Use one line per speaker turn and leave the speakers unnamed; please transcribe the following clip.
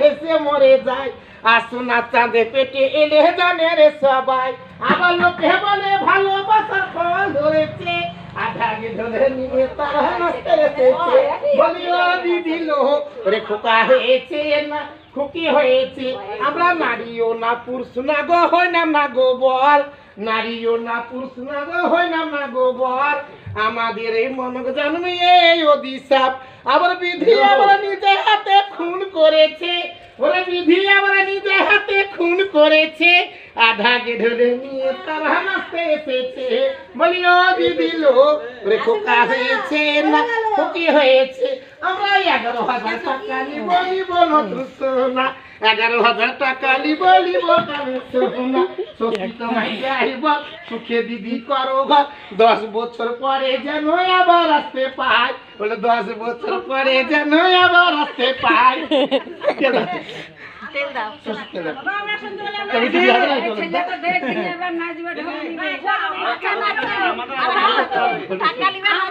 হেসে মরে যায়। আসুনা চাঁদে পেটে এলে জানে রে সবাই। আবার লোকে বলে ভালোবাসার ফল ধরেছে। আধাগে ধরে নিয়ে তারা নাচতে এসেছে। বলিও দিদি রে খোকা হয়েছে না খুকি হয়েছে। আমরা নারীও না পুরুষ না গো হয় না না গো বল নারীও না পুরুষ না গো হয় না না গো বল আমাদের এই মনক জন্মে এই অদিশাপ আবার বিধি আবার নিজে হাতে করেছে। ওরে বিধি আবার নিজে হাতে খুন করেছে। আধাকে ধরে নিয়ে তারা নাচতে এসেছে। বলি ও দিদি লো রে খোকা হয়েছে না, খোকি হয়েছে। আমরা এগারো হাজার টাকা নিব নিব না এগারো হাজার টাকা নিব নিব না সত্যি তোমায় যাইব সুখে দিদি করো ঘর দশ বছর পরে যেন আবার আসতে পাই বলে দশ বছর পরে যেন আবার আসতে পাই?
তেল দাও
না। না।
টাকা